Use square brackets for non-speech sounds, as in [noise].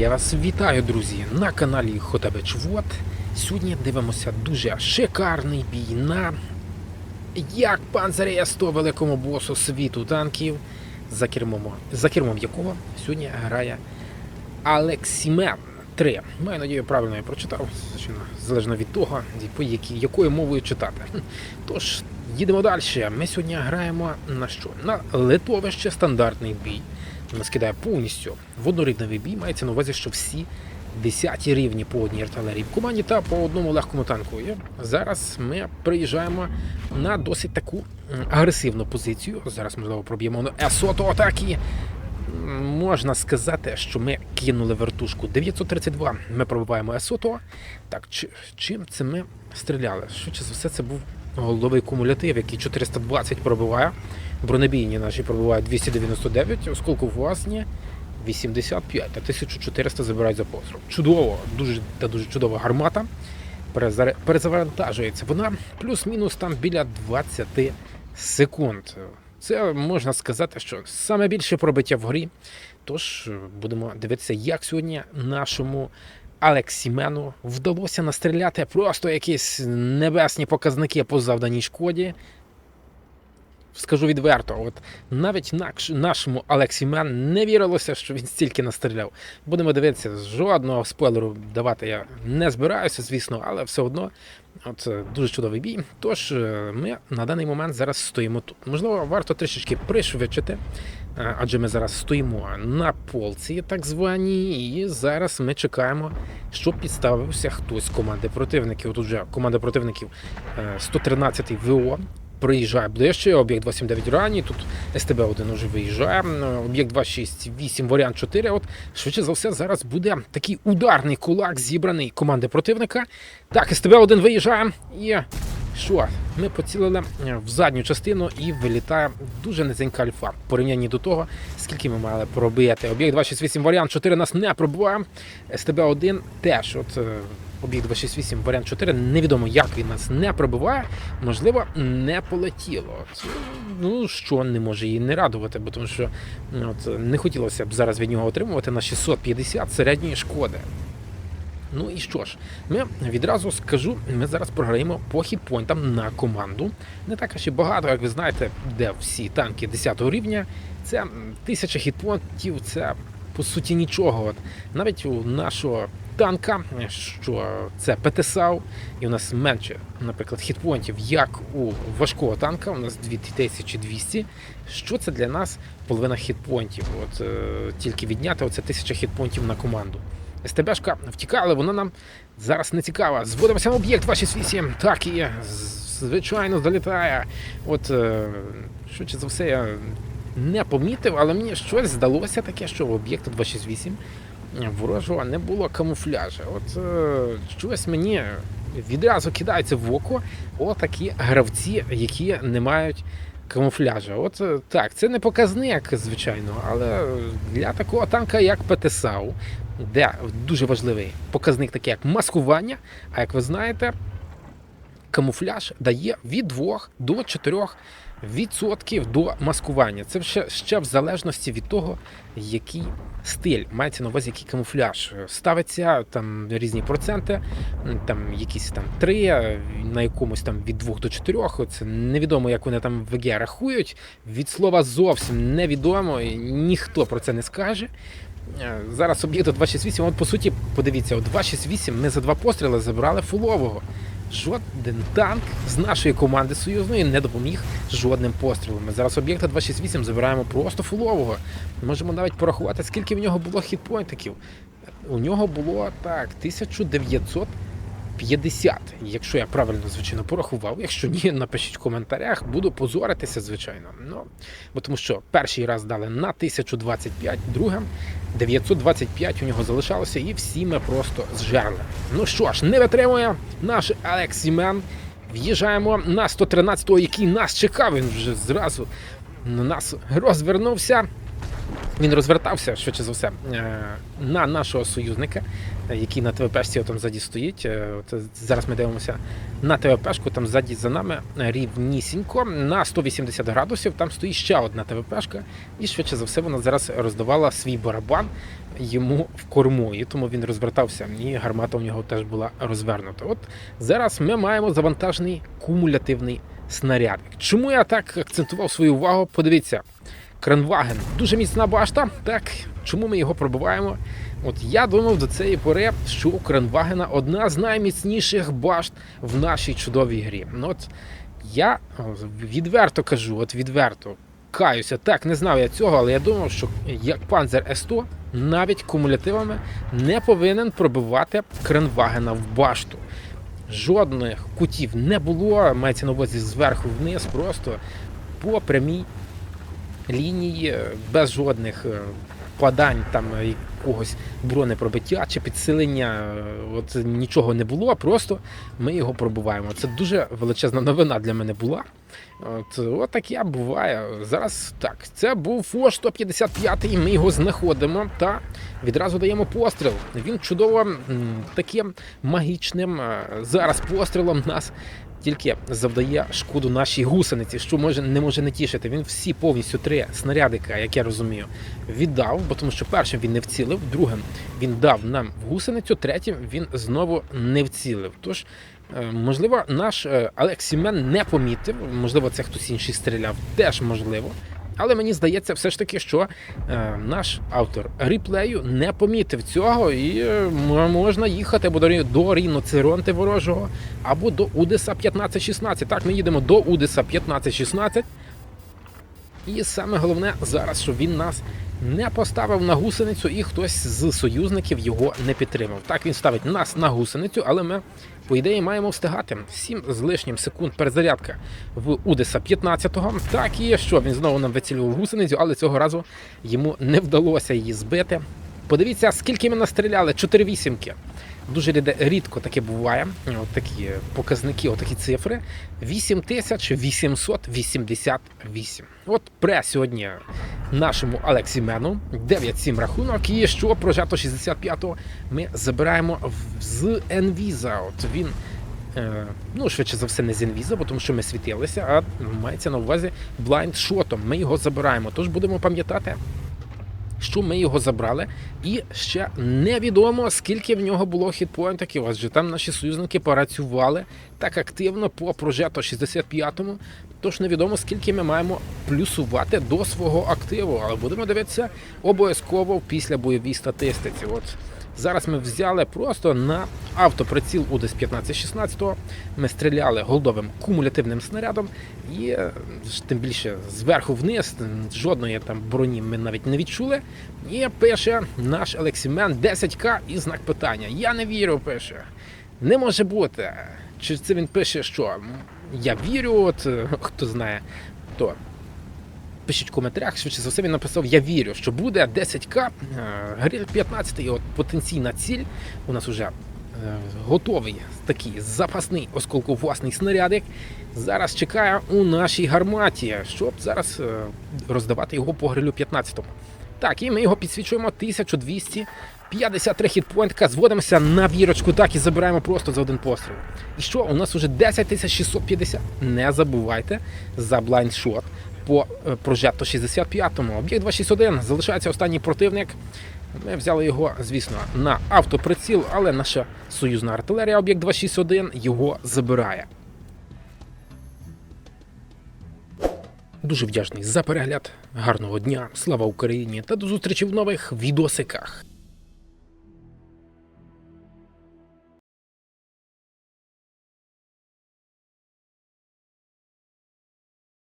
Я вас вітаю, друзі, на каналі Хотабеч Вот. Сьогодні дивимося дуже шикарний бій на як панциря 100 великому босу світу танків, за кермом, за кермом якого сьогодні грає Алексімен 3. Маю надію, правильно я прочитав, залежно від того, якою мовою читати. [laughs] Тож, їдемо далі. Ми сьогодні граємо на що? На литовище стандартний бій. Нас кидає повністю в однорівневий бій. Мається на увазі, що всі 10 рівні по одній артилерії в команді та по одному легкому танку. І зараз ми приїжджаємо на досить таку агресивну позицію. Зараз, можливо, проб'ємо на есоту атаки. Можна сказати, що ми кинули вертушку 932. Ми пробиваємо есото. Так, чи- чим це ми стріляли? Швидше за все, це був головий кумулятив, який 420 пробиває. Бронебійні наші пробивають 299, оскільки власні 85, а 1400 забирають за постріл. Чудово, дуже та дуже чудова гармата. Перезавантажується вона плюс-мінус там біля 20 секунд. Це можна сказати, що саме більше пробиття в грі. Тож будемо дивитися, як сьогодні нашому Алексімену вдалося настріляти просто якісь небесні показники по завданій шкоді. Скажу відверто, от навіть наш, нашому Алексі Мен не вірилося, що він стільки настріляв. Будемо дивитися, жодного спойлеру давати я не збираюся, звісно, але все одно от, е, дуже чудовий бій. Тож е, ми на даний момент зараз стоїмо тут. Можливо, варто трішечки пришвидшити, е, адже ми зараз стоїмо на полці, так званій, і зараз ми чекаємо, щоб підставився хтось з команди противників. Тут вже команда противників е, 113 ВО приїжджає ближче, об'єкт 279 ранній, тут СТБ-1 вже виїжджає, об'єкт 268, варіант 4. От швидше за все зараз буде такий ударний кулак зібраний команди противника. Так, СТБ-1 виїжджає і що? Ми поцілили е, в задню частину і вилітає дуже низенька альфа в порівнянні до того, скільки ми мали пробити. Об'єкт 268, варіант 4 нас не пробиває. СТБ-1 теж. От е, об'єкт 268, варіант 4, невідомо, як він нас не пробиває. Можливо, не полетіло. Ну що не може її не радувати, бо тому що ну, от, не хотілося б зараз від нього отримувати на 650 середньої шкоди. Ну і що ж, ми відразу скажу, ми зараз програємо по хітпойнтам на команду. Не так аж і багато, як ви знаєте, де всі танки 10 рівня. Це тисяча хітпойнтів, це по суті нічого. Навіть у нашого танка, що це ПТСАУ, і у нас менше, наприклад, хітпойнтів, як у важкого танка, у нас 2200. Що це для нас половина хітпойнтів? От е, тільки відняти оце тисяча хітпойнтів на команду. СТБшка втікала, але вона нам зараз не цікава. Зводимося на об'єкт 268. Так і звичайно залітає. От е, швидше за все, я не помітив, але мені щось здалося таке, що в об'єкту 268 ворожого не було камуфляжа. От е, щось мені відразу кидається в око отакі гравці, які не мають. Камуфляжа, от е, так, це не показник, звичайно, але для такого танка, як ПТСАУ, де дуже важливий показник, такий як маскування. А як ви знаєте, камуфляж дає від 2 до 4 відсотків до маскування. Це ще, ще в залежності від того, який стиль мається на увазі, який камуфляж. Ставиться там різні проценти, там якісь там 3, на якомусь там від 2 до 4. Це невідомо, як вони там в ВГ рахують. Від слова зовсім невідомо, ніхто про це не скаже. Е, Зараз об'єкту 268, от по суті, подивіться, от 268 ми за два постріли забрали фулового. Жоден танк з нашої команди союзної не допоміг жодним пострілом. Ми зараз об'єкта 268 забираємо просто фулового. Можемо навіть порахувати, скільки в нього було хітпойнтиків. У нього було так, 1950, якщо я правильно, звичайно, порахував. Якщо ні, напишіть в коментарях, буду позоритися, звичайно. Ну, бо тому що перший раз дали на 1025, другим 925 у нього залишалося, і всі ми просто зжерли. Ну що ж, не витримує наш Алексімен. В'їжджаємо на 113-го, який нас чекав. Він вже зразу на нас розвернувся. Він розвертався, швидше за все, е, на нашого союзника, е, який на ТВПшці там ззаді стоїть. Е, От зараз ми дивимося на ТВПшку, там ззаді за нами е, рівнісінько на 180 градусів. Там стоїть ще одна ТВПшка, і швидше за все вона зараз роздавала свій барабан йому в корму. І тому він розвертався, і гармата у нього теж була розвернута. От зараз ми маємо завантажений кумулятивний снаряд. Чому я так акцентував свою увагу? Подивіться. Кранваген дуже міцна башта. Так, чому ми його пробиваємо? От я думав до цієї пори, що у Кранвагена одна з найміцніших башт в нашій чудовій грі. Ну от я відверто кажу, от відверто каюся. Так, не знав я цього, але я думав, що як Panzer S100 навіть кумулятивами не повинен пробивати Кранвагена в башту. Жодних кутів не було, мається на увазі зверху вниз, просто по прямій лінії, е, без жодних е, падань, там якогось бронепробиття чи підсилення. е, От нічого не було, просто ми його пробуваємо. Це дуже величезна новина для мене була. От, от таке буває. Зараз так. Це був ФО 155 і ми його знаходимо та відразу даємо постріл. Він чудово таким магічним е, зараз пострілом нас тільки завдає шкоду нашій гусениці, що може не може не тішити. Він всі повністю три снарядика, як я розумію, віддав, бо тому що першим він не вцілив, другим він дав нам в гусеницю, третім він знову не вцілив. Тож, можливо, наш е, Алекс Сімен не помітив, можливо, це хтось інший стріляв, теж можливо. Але мені здається, все ж таки, що е, наш автор реплею не помітив цього, і е, можна їхати або до, Рі- до ріноцеронти ворожого, або до Удеса 1516. Так, ми їдемо до Удеса 1516. І саме головне зараз, щоб він нас не поставив на гусеницю, і хтось з союзників його не підтримав. Так він ставить нас на гусеницю, але ми, по ідеї, маємо встигати 7 з лишнім секунд перезарядка в Удеса 15-го. Так і що він знову нам вицілював гусеницю, але цього разу йому не вдалося її збити. Подивіться, скільки ми настріляли: 4 вісімки. Дуже рідко таке буває. От такі показники, отакі цифри. 8888. От пре сьогодні нашому Алексімену 9-7 рахунок. І що прожато 65-го ми забираємо з Енвіза. От він. е, Ну, швидше за все, не з інвіза, бо тому що ми світилися, а мається на увазі блайндшотом. Ми його забираємо. Тож будемо пам'ятати, що ми його забрали, і ще невідомо, скільки в нього було хітпоінтів, адже там наші союзники працювали так активно по прожето 65-му. Тож невідомо, скільки ми маємо плюсувати до свого активу, але будемо дивитися обов'язково після бойовій статистиці. От зараз ми взяли просто на автоприціл УДС 15-16. Ми стріляли голдовим кумулятивним снарядом, і е, тим більше зверху вниз жодної там броні ми навіть не відчули. І пише наш Алексімен 10к і знак питання. Я не вірю, пише. Не може бути. Чи це він пише, що я вірю, от е, хто знає, то пишіть в коментарях. Швидше за все він написав: Я вірю, що буде 10к. Е, Гриль 15 от потенційна ціль. У нас вже е, готовий такий запасний осколковласний снарядик. Зараз чекає у нашій гарматі, щоб зараз роздавати його по грилю 15. Так, і ми його підсвічуємо 1253 хітпоінтка, зводимося на вірочку, так і забираємо просто за один постріл. І що? У нас уже 10650. Не забувайте за блайндшот по е, прожекту 65-му. Об'єкт 261 залишається останній противник. Ми взяли його, звісно, на автоприціл, але наша союзна артилерія, об'єкт 261, його забирає. Дуже вдячний за перегляд. Гарного дня, слава Україні та до зустрічі в нових відосиках.